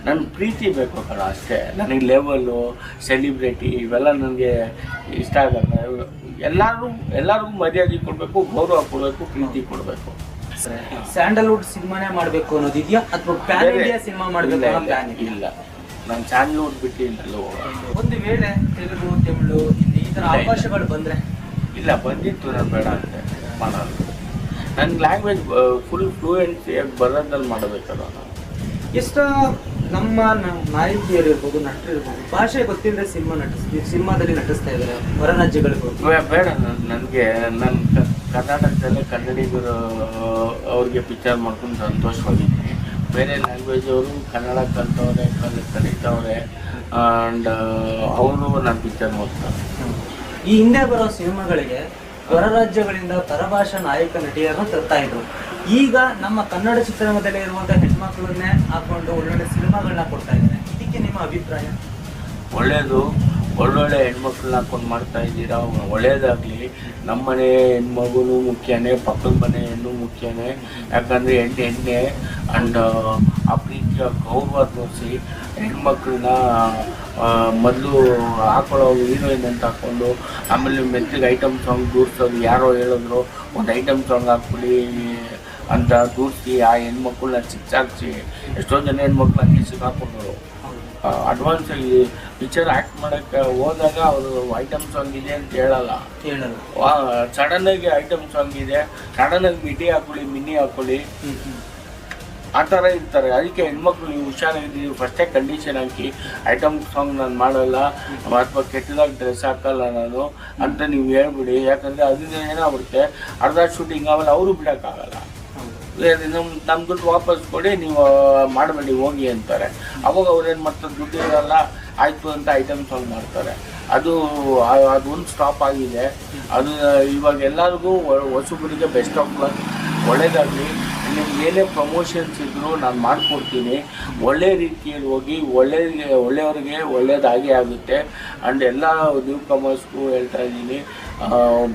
ನನ್ನ ಪ್ರೀತಿ ಬೇಕು ಕಣ ಅಷ್ಟೇ. ನನಗೆ ಲೆವೆಲ್ಲು ಸೆಲಿಬ್ರಿಟಿ ಇವೆಲ್ಲ ನನಗೆ ಇಷ್ಟ ಆಗಲ್ಲ. ಎಲ್ಲರೂ ಎಲ್ಲರಿಗೂ ಮರ್ಯಾದೆ ಕೊಡಬೇಕು ಗೌರವ ಕೊಡಬೇಕು ಪ್ರೀತಿ ಕೊಡಬೇಕು. ಸ್ಯಾಂಡಲ್ವುಡ್ ಸಿನಿಮಾನೇ ಮಾಡಬೇಕು ಅನ್ನೋದು ಇದೆಯಾ ಅಥವಾ ಪ್ಯಾನ್ ಇಂಡಿಯಾ ಸಿನಿಮಾ ಮಾಡಬೇಕು ಇಲ್ಲ ನಾನು ಸ್ಯಾಂಡಲ್ವುಡ್ ಬಿಟ್ಟು ಇಲ್ಲ ಒಂದು ವೇಳೆ ತೆಲುಗು ತಮಿಳು ಈ ಇಲ್ಲ. ಅವಕಾಶಗಳು ಬಂದ್ರೆ? ಇಲ್ಲ ಬಂದಿತ್ತು ನಾನು ಬೇಡ ಅಂತ. ಮಾಡೋದು ನನ್ನ ಲ್ಯಾಂಗ್ವೇಜ್ ಫುಲ್ ಫ್ಲೂಯೆನ್ಸಿಯಾಗಿ ಬರೋದ್ರಲ್ಲಿ ಮಾಡಬೇಕಲ್ಲ ನಾನು ಎಷ್ಟೋ ನಮ್ಮ ನಾಯಕಿಯರು ಇರ್ಬೋದು ನಟರು ಇರ್ಬೋದು ಭಾಷೆ ಗೊತ್ತಿಲ್ಲದೆ ಸಿನಿಮಾ ನಟಿಸ್ತೀವಿ ಸಿನಿಮಾದಲ್ಲಿ ನಟಿಸ್ತಾ ಇದ್ದಾರೆ ಹೊರ ರಾಜ್ಯಗಳಿಗೆ ಬೇಡ ನನಗೆ ನನ್ನ ಕರ್ನಾಟಕದಲ್ಲೇ ಕನ್ನಡಿಗರು ಅವ್ರಿಗೆ ಪಿಕ್ಚರ್ ಮಾಡ್ಕೊಂಡು ಸಂತೋಷವಾಗಿದ್ದೀನಿ. ಬೇರೆ ಲ್ಯಾಂಗ್ವೇಜ್ ಅವರು ಕನ್ನಡ ಕಲ್ತವ್ರೆ ಕಲ್ ಕಲಿತವ್ರೆ ಆ್ಯಂಡ್ ಅವರು ನಾನು ಪಿಕ್ಚರ್ ನೋಡ್ತಾರೆ. ಈ ಹಿಂದೆ ಬರೋ ಸಿನಿಮಾಗಳಿಗೆ ಹೊರ ರಾಜ್ಯಗಳಿಂದ ಪರಭಾಷಾ ನಾಯಕ ನಟಿಯರನ್ನು ತರ್ತಾ ಇದ್ರು. ಈಗ ನಮ್ಮ ಕನ್ನಡ ಚಿತ್ರರಂಗದಲ್ಲಿ ಇರುವಂತಹ ಹೆಣ್ಮಕ್ಳನ್ನೇ ಹಾಕೊಂಡು ಒಳ್ಳೊಳ್ಳೆ ಸಿನಿಮಾಗಳನ್ನ ಕೊಡ್ತಾ ಇದ್ದಾರೆ. ಇದಕ್ಕೆ ನಿಮ್ಮ ಅಭಿಪ್ರಾಯ? ಒಳ್ಳೆಯದು ಒಳ್ಳೊಳ್ಳೆ ಹೆಣ್ಮಕ್ಳನ್ನ ಹಾಕೊಂಡು ಮಾಡ್ತಾ ಇದ್ದೀರಾ? ಒಳ್ಳೇದಾಗಲಿ. ನಮ್ಮನೆ ಹೆಣ್ಮಗುನು ಮುಖ್ಯನೇ, ಪಕ್ಕದ ಮನೆ ಹೆಣ್ಣು ಮುಖ್ಯನೇ. ಯಾಕಂದರೆ ಹೆಣ್ಣು ಎಣ್ಣೆ ಅಂಡ್ ಆ ಪ್ರೀತಿಯ ಗೌರವ ತೋರಿಸಿ ಹೆಣ್ಮಕ್ಳನ್ನ ಮೊದಲು ಹಾಕೊಳ್ಳೋ ಹೀರೋಯಿನ್ ಅಂತ ಹಾಕ್ಕೊಂಡು ಆಮೇಲೆ ಮೆತ್ತಿಗೆ ಐಟಮ್ ಸಾಂಗ್ ದೂರ್ಸೋದು ಯಾರೋ ಹೇಳಿದ್ರು ಒಂದು ಐಟಮ್ ಸಾಂಗ್ ಹಾಕ್ಬಿಡಿ ಅಂತ ದೂರಿಸಿ ಆ ಹೆಣ್ಮಕ್ಳನ್ನ ಚಿಚ್ಚಾಕ್ಸಿ ಎಷ್ಟೋ ಜನ ಹೆಣ್ಮಕ್ಳನ್ನ ಹಂಗೆ ಸಿಕ್ಕಾಕೊಂಡ್ರು ಅಡ್ವಾನ್ಸ್ ಆಗಿ ಪಿಕ್ಚರ್ ಆ್ಯಕ್ಟ್ ಮಾಡೋಕ್ಕೆ ಹೋದಾಗ ಅವರು ಐಟಮ್ ಸಾಂಗ್ ಇದೆ ಅಂತ ಹೇಳಲ್ಲ. ಹೇಳಲ್ಲ ಸಡನ್ ಆಗಿ ಐಟಮ್ ಸಾಂಗ್ ಇದೆ. ಸಡನ್ನಾಗಿ ಮಿಡಿ ಹಾಕೊಳ್ಳಿ ಮಿನಿ ಹಾಕೊಳ್ಳಿ. ಆ ಥರ ಇರ್ತಾರೆ. ಅದಕ್ಕೆ ಹೆಣ್ಮಕ್ಳು ನೀವು ಹುಷಾರಾಗಿದ್ದೀವಿ ಫಸ್ಟೇ ಕಂಡೀಷನ್ ಹಾಕಿ ಐಟಮ್ ಸಾಂಗ್ ನಾನು ಮಾಡಲ್ಲ ಅಥವಾ ಕೆಟ್ಟದಾಗಿ ಡ್ರೆಸ್ ಹಾಕಲ್ಲ ನಾನು ಅಂತ ನೀವು ಹೇಳ್ಬಿಡಿ. ಯಾಕಂದರೆ ಅದರಿಂದ ಏನಾಗ್ಬಿಡುತ್ತೆ ಅರ್ಧ ಶೂಟಿಂಗ್ ಆಮೇಲೆ ಅವರು ಬಿಡೋಕ್ಕಾಗಲ್ಲ. ನಮ್ಮ ನಮ್ಮ ದುಡ್ಡು ವಾಪಸ್ ಕೊಡಿ ನೀವು ಮಾಡಬೇಡಿ ಹೋಗಿ ಅಂತಾರೆ. ಅವಾಗ ಅವ್ರೇನು ಮಾಡ್ತಾರೆ? ದುಡ್ಡು ಇರಲ್ಲ ಆಯಿತು ಅಂತ ಐಟಮ್ ಸಾಂಗ್ ಮಾಡ್ತಾರೆ. ಅದು ಅದೊಂದು ಸ್ಟಾಪ್ ಆಗಿದೆ. ಅದು ಇವಾಗ ಎಲ್ಲರಿಗೂ ಹೊಸಬರಿಗೆ ಬೆಸ್ಟ್ ಆಫ್ ಲಕ್ ಒಳ್ಳೇದಾಗಲಿ. ನಿಮ್ಗೆ ಮೇಲೆ ಪ್ರಮೋಷನ್ಸ್ ಇದ್ದರೂ ನಾನು ಮಾಡಿಕೊಡ್ತೀನಿ. ಒಳ್ಳೆ ರೀತಿಯಲ್ಲಿ ಹೋಗಿ ಒಳ್ಳೆ ಒಳ್ಳೆಯವ್ರಿಗೆ ಒಳ್ಳೆಯದಾಗಿ ಆಗುತ್ತೆ. ಆ್ಯಂಡ್ ಎಲ್ಲ ನ್ಯೂ ಕಮರ್ಸ್ಗೂ ಹೇಳ್ತಾ ಇದ್ದೀನಿ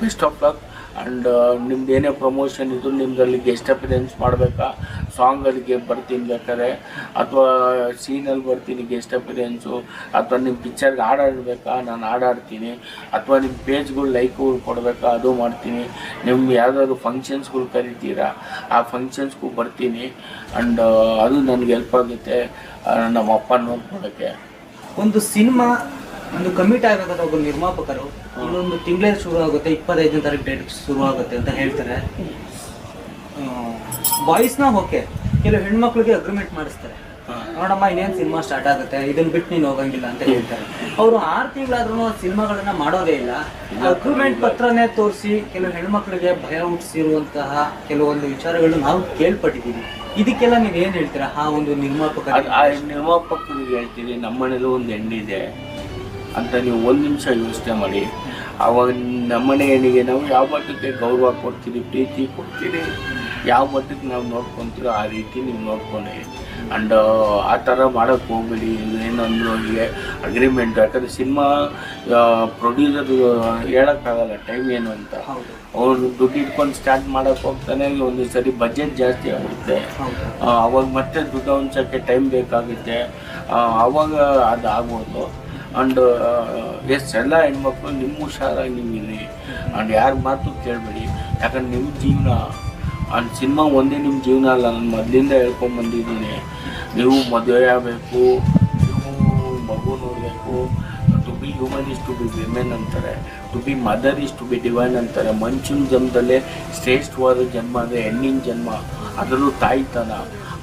ಬೆಸ್ಟ್ ಆಫ್ ಲಕ್ ಆ್ಯಂಡ್ ನಿಮ್ದು ಏನೇ ಪ್ರಮೋಷನ್ ಇದ್ರು ನಿಮ್ಮದಲ್ಲಿ ಗೆಸ್ಟ್ ಅಪಿರೆನ್ಸ್ ಮಾಡಬೇಕಾ? ಸಾಂಗಲ್ಲಿಗೆ ಬರ್ತೀನಿ ಬೇಕಾದ್ರೆ. ಅಥವಾ ಸೀನಲ್ಲಿ ಬರ್ತೀನಿ ಗೆಸ್ಟ್ ಅಪಿರೆನ್ಸು ಅಥವಾ ನಿಮ್ಮ ಪಿಕ್ಚರ್ಗೆ ಹಾಡಾಡಬೇಕಾ ನಾನು ಹಾಡಾಡ್ತೀನಿ ಅಥವಾ ನಿಮ್ಮ ಪೇಜ್ಗಳು ಲೈಕ್ಗಳು ಕೊಡಬೇಕಾ? ಅದು ಮಾಡ್ತೀನಿ. ನಿಮ್ಗೆ ಯಾವುದಾದ್ರು ಫಂಕ್ಷನ್ಸ್ಗಳು ಕರಿತೀರಾ? ಆ ಫಂಕ್ಷನ್ಸ್ಗೂ ಬರ್ತೀನಿ. ಆ್ಯಂಡ್ ಅದು ನನಗೆ ಹೆಲ್ಪ್ ಆಗುತ್ತೆ ನಮ್ಮ ಅಪ್ಪ ನೋಡ್ಕೊಳಕ್ಕೆ. ಒಂದು ಸಿನಿಮಾ ಒಂದು ಕಮಿಟ್ ಆಗಬೇಕಾದ ಒಬ್ಬ ನಿರ್ಮಾಪಕರು ಇನ್ನೊಂದು ತಿಂಗಳೇ ಶುರು ಆಗುತ್ತೆ ಇಪ್ಪತ್ತೈದನೇ ತಾರೀಕು ಡೇಟ್ ಶುರು ಆಗುತ್ತೆ ಅಂತ ಹೇಳ್ತಾರೆ. ಬಾಯ್ಸ್ನ ಓಕೆ ಕೆಲವು ಹೆಣ್ಮಕ್ಳಿಗೆ ಅಗ್ರಿಮೆಂಟ್ ಮಾಡಿಸ್ತಾರೆ. ನೋಡಮ್ಮ ಇನ್ನೇನು ಸಿನಿಮಾ ಸ್ಟಾರ್ಟ್ ಆಗುತ್ತೆ? ಇದನ್ನ ಬಿಟ್ಟು ನೀನು ಹೋಗಂಗಿಲ್ಲ ಅಂತ ಹೇಳ್ತಾರೆ. ಅವರು ಆರು ತಿಂಗಳಾದ್ರೂ ಸಿನಿಮಾಗಳನ್ನ ಮಾಡೋದೇ ಇಲ್ಲ. ಅಗ್ರಿಮೆಂಟ್ ಪತ್ರನೇ ತೋರಿಸಿ ಕೆಲವು ಹೆಣ್ಮಕ್ಳಿಗೆ ಭಯ ಹುಟ್ಟಿಸಿರುವಂತಹ ಕೆಲವೊಂದು ವಿಚಾರಗಳು ನಾವು ಕೇಳ್ಪಟ್ಟಿದ್ದೀವಿ. ಇದಕ್ಕೆಲ್ಲ ನೀವು ಏನು ಹೇಳ್ತೀರಾ? ಆ ಒಂದು ನಿರ್ಮಾಪಕ ಆ ನಿರ್ಮಾಪಕರಿಗೆ ಹೇಳ್ತೀವಿ ನಮ್ಮನೇಲೂ ಒಂದು ಹೆಣ್ಣಿದೆ. ಅಂತ ನೀವು ಒಂದು ನಿಮಿಷ ಯೋಚನೆ ಮಾಡಿ. ಆವಾಗ ನಮ್ಮನೆ ಹೆಣ್ಣಿಗೆ ನಾವು ಯಾವ ಮಟ್ಟಕ್ಕೆ ಗೌರವ ಕೊಡ್ತೀರಿ ಪ್ರೀತಿ ಕೊಡ್ತೀರಿ? ಯಾವ ಮಟ್ಟಕ್ಕೆ ನಾವು ನೋಡ್ಕೊತೀರೋ ಆ ರೀತಿ ನೀವು ನೋಡ್ಕೊಳ್ಳಿ. ಆ್ಯಂಡ್ ಆ ಥರ ಮಾಡೋಕ್ಕೆ ಹೋಗ್ಬೇಡಿ. ಏನಂದ್ರು ಹೀಗೆ ಅಗ್ರಿಮೆಂಟ್ ಯಾಕಂದರೆ ಸಿನಿಮಾ ಪ್ರೊಡ್ಯೂಸರ್ ಹೇಳೋಕ್ಕಾಗಲ್ಲ ಟೈಮ್ ಏನು ಅಂತ. ಅವ್ರು ದುಡ್ಡು ಇಟ್ಕೊಂಡು ಸ್ಟಾರ್ಟ್ ಮಾಡೋಕ್ಕೆ ಹೋಗ್ತಾನೆ ಒಂದು ಸರಿ ಬಜೆಟ್ ಜಾಸ್ತಿ ಆಗುತ್ತೆ. ಅವಾಗ ಮತ್ತೆ ದುಡ್ಡು ಹಂಚೋಕ್ಕೆ ಟೈಮ್ ಬೇಕಾಗುತ್ತೆ. ಅವಾಗ ಅದು ಆಗ್ಬೋದು ಆ್ಯಂಡ್ ಎಸ್ ಎಲ್ಲ ಹೆಣ್ಮಕ್ಳು ನಿಮ್ಮ ಹುಷಾರಾಗಿ ಇರಿ ಆ್ಯಂಡ್ ಯಾರ ಮಾತು ಕೇಳಬೇಡಿ. ಯಾಕಂದ್ರೆ ನಿಮ್ಮ ಜೀವನ ಆ್ಯಂಡ್ ಸಿನಿಮಾ ಒಂದೇ ನಿಮ್ಮ ಜೀವನ ಅಲ್ಲ, ನಾನು ಮೊದಲಿಂದ ಹೇಳ್ಕೊಂಬಂದಿದ್ದೀನಿ ನೀವು ಮದುವೆ ಆಗಬೇಕು, ನೀವು ಮಗು ನೋಡಬೇಕು to be human is to be women ಅಂತಾರೆ. To be mother is to be divine ಅಂತಾರೆ. ಮನುಷ್ಯನ ಜನ್ಮದಲ್ಲೇ ಶ್ರೇಷ್ಠವಾದ ಜನ್ಮ ಅಂದರೆ ಹೆಣ್ಣಿನ ಜನ್ಮ. ಅದರಲ್ಲೂ ತಾಯಿತನ.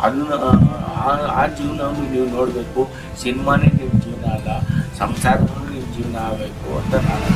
ಅದನ್ನ ಆ ಜೀವನವನ್ನು ನೀವು ನೋಡಬೇಕು. ಸಿನಿಮಾನೇ ನಿಮ್ಮ ಜೀವನ ಅಲ್ಲ. ಸಂಸಾರದಲ್ಲೂ ನಿಮ್ಮ ಜೀವನ ಆಗಬೇಕು ಅಂತ ನಾನು